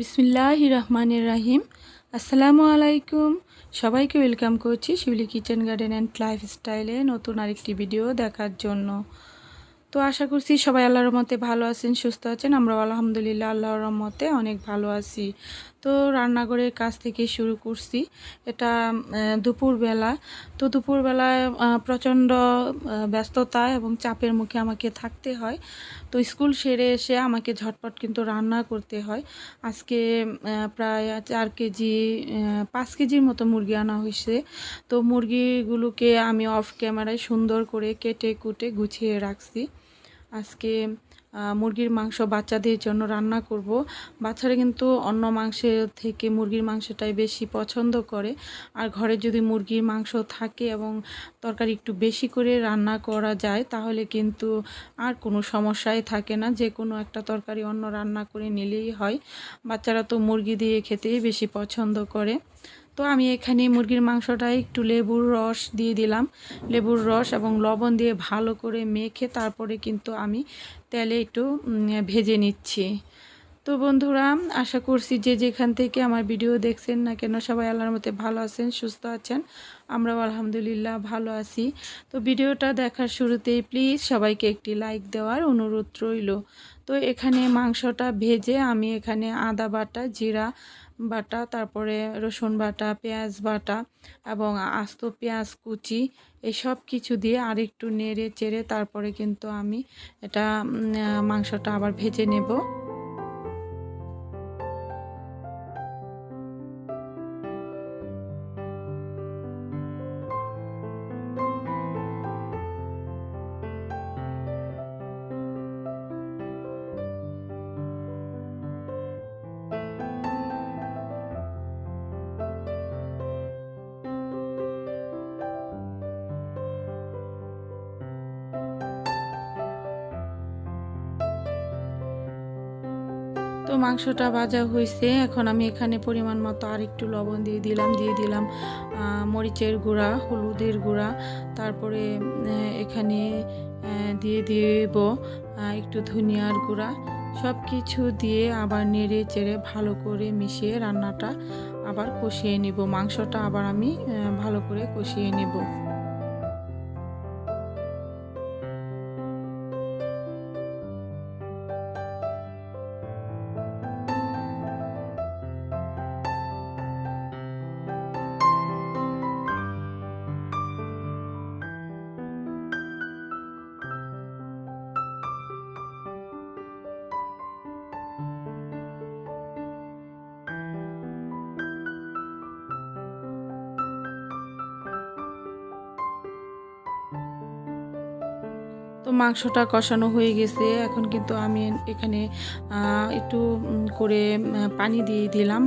বিসমিল্লাহ রহমানের রাহিম আসসালামু আলাইকুম। সবাইকে ওয়েলকাম করছি শিউলি কিচেন গার্ডেন অ্যান্ড লাইফস্টাইলে নতুন আরেকটি ভিডিও দেখার জন্য। তো আশা করছি সবাই আল্লাহর মতে ভালো আছেন, সুস্থ আছেন। আমরাও আলহামদুলিল্লাহ আল্লাহর মতে অনেক ভালো আছি। তো রান্নাঘরের কাজ থেকে শুরু করছি। এটা দুপুরবেলা। তো দুপুরবেলায় প্রচণ্ড ব্যস্ততা এবং চাপের মুখে আমাকে থাকতে হয়। তো স্কুল সেরে এসে আমাকে ঝটপট কিন্তু রান্না করতে হয়। আজকে প্রায় চার কেজি পাঁচ কেজির মতো মুরগি আনা হয়েছে। তো মুরগিগুলোকে আমি অফ ক্যামেরায় সুন্দর করে কেটে কুটে গুছিয়ে রাখছি। আজকে মুরগির মাংস বাচ্চাদের জন্য রান্না করব। বাচ্চারা কিন্তু অন্য মাংসের থেকে মুরগির মাংসটাই বেশি পছন্দ করে। আর ঘরে যদি মুরগির মাংস থাকে এবং তরকারি একটু বেশি করে রান্না করা যায়, তাহলে কিন্তু আর কোনো সমস্যাই থাকে না। যে কোনো একটা তরকারি অন্য রান্না করে নিলেই হয়। বাচ্চারা তো মুরগি দিয়ে খেতেই বেশি পছন্দ করে। তো আমি এখানে মুরগির মাংসটা একটু লেবুর রস দিয়ে দিলাম। লেবুর রস এবং লবণ দিয়ে ভালো করে মেখে তারপরে কিন্তু আমি তেলে একটু ভেজে নিচ্ছি। তো বন্ধুরা, আশা করছি যে যেখান থেকে আমার ভিডিও দেখছেন না কেন, সবাই আল্লাহর মতে ভালো আছেন, সুস্থ আছেন। আমরাও আলহামদুলিল্লাহ ভালো আছি। তো ভিডিওটা দেখার শুরুতেই প্লিজ সবাইকে একটি লাইক দেওয়ার অনুরোধ রইল। তো এখানে মাংসটা ভেজে আমি এখানে আদা বাটা, জিরা বাটা, তারপরে রসুন বাটা, পেঁয়াজ বাটা এবং আস্ত পেঁয়াজ, কুচি এসব কিছু দিয়ে আরেকটু নেড়ে চেড়ে তারপরে কিন্তু আমি এটা মাংসটা আবার ভেজে নেব। মাংসটা ভাজা হয়েছে। এখন আমি এখানে পরিমাণ মতো আর একটু লবণ দিয়ে দিলাম দিয়ে দিলাম মরিচের গুঁড়া, হলুদের গুঁড়া। তারপরে এখানে দিয়ে দেব একটু ধনিয়ার গুঁড়া। সব কিছু দিয়ে আবার নেড়ে চেড়ে ভালো করে মিশিয়ে রান্নাটা আবার কষিয়ে নিব। মাংসটা আবার আমি ভালো করে কষিয়ে নেব। তো মাংসটা কষানো হয়ে গেছে। এখন কিন্তু আমি এখানে একটু করে পানি দিয়ে দিলাম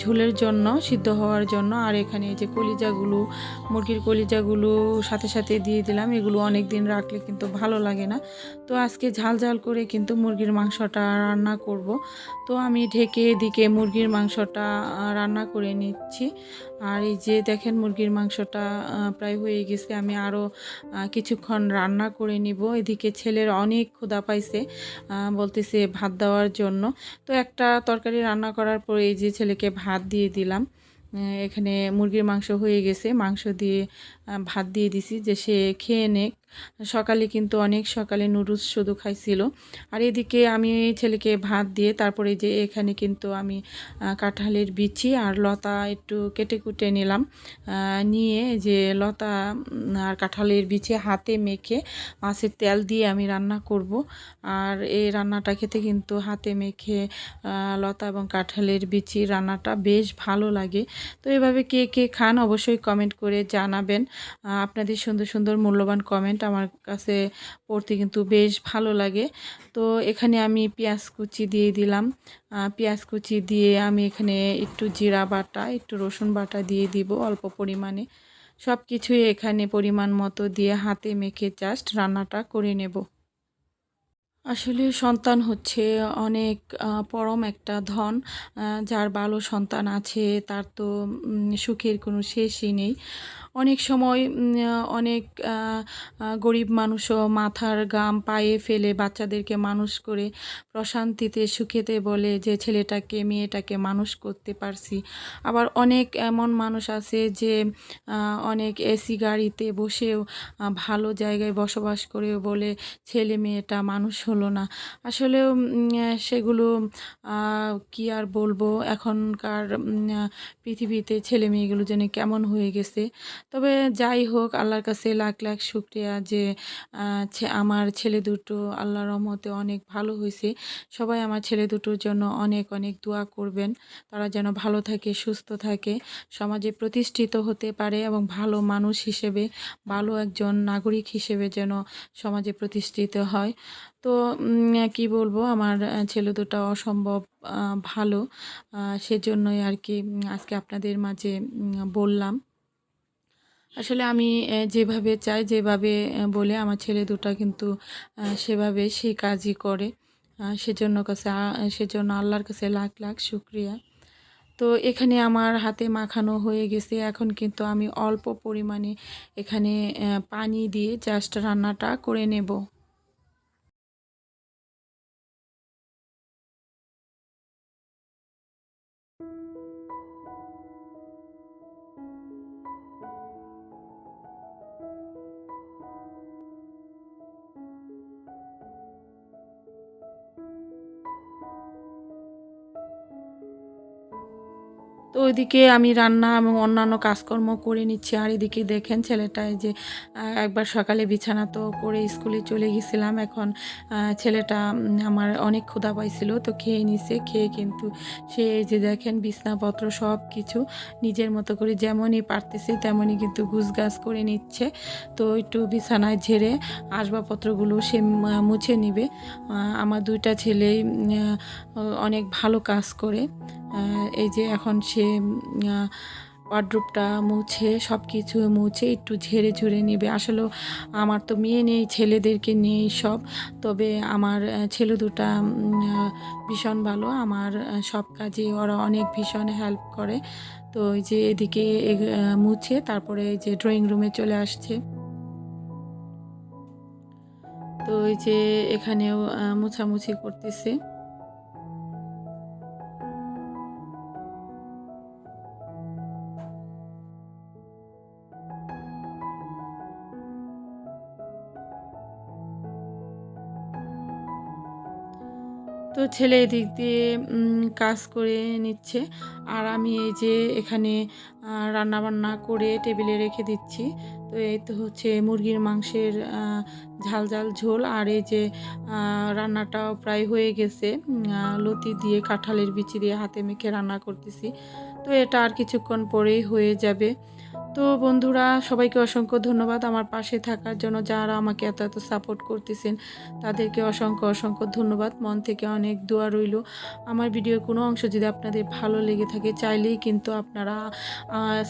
ঝোলের জন্য, সিদ্ধ হওয়ার জন্য। আর এখানে যে কলিজাগুলো, মুরগির কলিজাগুলো সাথে সাথে দিয়ে দিলাম। এগুলো অনেক দিন রাখলে কিন্তু ভালো লাগে না। তো আজকে ঝাল ঝাল করে কিন্তু মুরগির মাংসটা রান্না করব। তো আমি ঢেকে এদিকে মুরগির মাংসটা রান্না করে নিচ্ছি। আর এই যে দেখেন মুরগির মাংসটা প্রায় হয়ে গেছে। আমি আরও কিছুক্ষণ রান্না করে নিব। এদিকে ছেলের অনেক ক্ষুদা পাইছে বলতেছে ভাত দেওয়ার জন্য। তো একটা তরকারি রান্না করার পরে এই যে ছেলেকে ভাত দিয়ে দিলাম। এখানে মুরগির মাংস হয়ে গেছে। মাংস দিয়ে ভাত দিয়ে দিছি যে সে খেয়ে নেক। সকালে কিন্তু অনেক সকালে নুডলস শুধু খাইছিল। আর এদিকে আমি ছেলেকে ভাত দিয়ে তারপরে যে এখানে কিন্তু আমি কাঁঠালের বিচি আর লতা একটু কেটে কুটে নিলাম। নিয়ে যে লতা আর কাঁঠালের বিচি হাতে মেখে মাছের তেল দিয়ে আমি রান্না করব। আর এই রান্নাটা খেতে কিন্তু হাতে মেখে লতা এবং কাঁঠালের বিচি রান্নাটা বেশ ভালো লাগে। তো এভাবে কে কে খান অবশ্যই কমেন্ট করে জানাবেন। আপনাদের সুন্দর সুন্দর মূল্যবান কমেন্ট আমার কাছে পড়তে কিন্তু বেশ ভালো লাগে। তো এখানে আমি পেঁয়াজ কুচি দিয়ে দিলাম। পেঁয়াজ কুচি দিয়ে আমি এখানে একটু জিরা বাটা, একটু রসুন বাটা দিয়ে দিব অল্প পরিমাণে। সব কিছুই এখানে পরিমাণ মতো দিয়ে হাতে মেখে জাস্ট রান্নাটা করে নেব। আসলে সন্তান হচ্ছে অনেক পরম একটা ধন। যার ভালো সন্তান আছে, তার তো সুখের কোনো শেষই নেই। অনেক সময় অনেক গরিব মানুষও মাথার গাম পায়ে ফেলে বাচ্চাদেরকে মানুষ করে প্রশান্তিতে, সুখেতে বলে যে ছেলেটাকে, মেয়েটাকে মানুষ করতে পারছি। আবার অনেক এমন মানুষ আছে যে অনেক এসি গাড়িতে বসেও ভালো জায়গায় বসবাস করে বলে ছেলে মেয়েটা মানুষ হলো না। আসলেও সেগুলো কি আর বলব? এখনকার পৃথিবীতে ছেলে মেয়েগুলো যেন কেমন হয়ে গেছে। তবে যাই হোক, আল্লাহর কাছে লাখ লাখ শুক্রিয়া যে আমার ছেলে দুটো আল্লাহর রহমতে অনেক ভালো হয়েছে। সবাই আমার ছেলে দুটোর জন্য অনেক অনেক দোয়া করবেন। তারা যেন ভালো থাকে, সুস্থ থাকে। সমাজে প্রতিষ্ঠিত হতে পারে এবং ভালো মানুষ হিসেবে, ভালো একজন নাগরিক হিসেবে যেন সমাজে প্রতিষ্ঠিত হয়। তো কি বলব? আমার ছেলে দুটো অসম্ভব ভালো। সেজন্যই আর কি আজকে আপনাদের মাঝে বললাম। আসলে আমি যেভাবে চাই, যেভাবে বলে আমার ছেলে দুটা কিন্তু সেভাবে সেই কাজই করে। সেজন্য কাছে সেজন্য আল্লাহর কাছে লাখ লাখ শুক্রিয়া। তো এখানে আমার হাতে মাখানো হয়ে গেছে। এখন কিন্তু আমি অল্প পরিমাণে এখানে পানি দিয়ে জাস্ট রান্নাটা করে নেব। তো ওইদিকে আমি রান্না এবং অন্যান্য কাজকর্ম করে নিচ্ছি। আর এদিকে দেখেন ছেলেটা এই যে একবার সকালে বিছানা তো করে স্কুলে চলে গেছিলাম। এখন ছেলেটা আমার অনেক ক্ষুধা পাইছিল তো খেয়ে নিছে। খেয়ে কিন্তু সে যে দেখেন বিছনাপত্র সব কিছু নিজের মতো করে যেমনই পারতেছে তেমনই কিন্তু গুছগাছ করে নিচ্ছে। তো একটু বিছানায় ঝেড়ে আসবাবপত্রগুলো সে মুছে নিবে। আমার দুইটা ছেলেই অনেক ভালো কাজ করে। এই যে এখন সে ওয়ার্ড্রোপটা মুছে সব কিছু মুছে, একটু ঝেড়ে ঝুড়ে নেবে। আসলে আমার তো মেয়ে নেই, ছেলেদেরকে নেই সব। তবে আমার ছেলে দুটা ভীষণ ভালো। আমার সব কাজে ওরা অনেক ভীষণ হেল্প করে। তো এই যে এদিকে মুছে, তারপরে এই যে ড্রয়িং রুমে চলে আসছে। তো এই যে এখানেও মোছামুছি করতেছে। তো ছেলে এদিক দিয়ে কাজ করে নিচ্ছে। আর আমি এই যে এখানে রান্না বান্না করে টেবিলে রেখে দিচ্ছি। তো এই তো হচ্ছে মুরগির মাংসের ঝাল ঝাল ঝোল। আর এই যে রান্নাটাও প্রায় হয়ে গেছে। লতি দিয়ে, কাঁঠালের বিচি দিয়ে হাতে মেখে রান্না করতেছি। তো এটা আর কিছুক্ষণ পরেই হয়ে যাবে। তো বন্ধুরা, সবাইকে অসংখ্য ধন্যবাদ আমার পাশে থাকার জন্য যারা আমাকে এত এত সাপোর্ট করতেছেন। তাদেরকে অসংখ্য অসংখ্য ধন্যবাদ। মন থেকে অনেক দোয়া রইল। আমার ভিডিওর কোনো অংশ যদি আপনাদের ভালো লেগে থাকে, চাইলেই কিন্তু আপনারা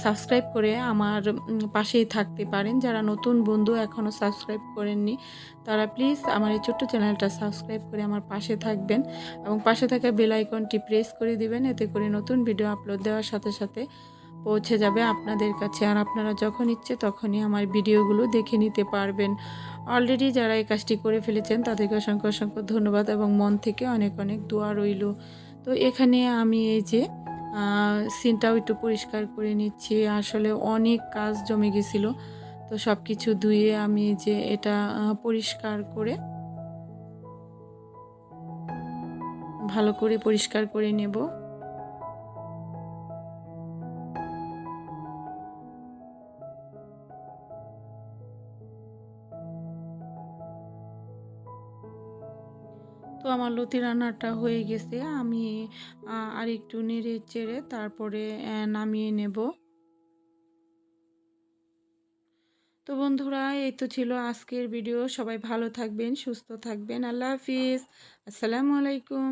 সাবস্ক্রাইব করে আমার পাশেই থাকতে পারেন। যারা নতুন বন্ধু এখনও সাবস্ক্রাইব করেননি, তারা প্লিজ আমার এই ছোট্ট চ্যানেলটা সাবস্ক্রাইব করে আমার পাশে থাকবেন এবং পাশে থাকা বেল আইকনটি প্রেস করে দিবেন। এতে করে নতুন ভিডিও আপলোড দেওয়ার সাথে সাথে পৌঁছে যাবে আপনাদের কাছে। আর আপনারা যখন ইচ্ছে তখনই আমার ভিডিওগুলো দেখে নিতে পারবেন। অলরেডি যারা এই কাজটি করে ফেলেছেন, তাদেরকে অসংখ্য অসংখ্য ধন্যবাদ এবং মন থেকে অনেক অনেক দোয়া রইল। তো এখানে আমি এই যে সিনটাও একটু পরিষ্কার করে নিচ্ছি। আসলে অনেক কাজ জমে গেছিল। তো সব কিছু ধুয়ে আমি যে এটা পরিষ্কার করে, ভালো করে পরিষ্কার করে নেব। তো আমার লতি রান্নাটা হয়ে গেছে। আমি আর একটু নেড়ে চেড়ে তারপরে নামিয়ে নেব। তো বন্ধুরা, এই তো ছিল আজকের ভিডিও। সবাই ভালো থাকবেন, সুস্থ থাকবেন। আল্লাহ হাফিজ। আসসালামু আলাইকুম।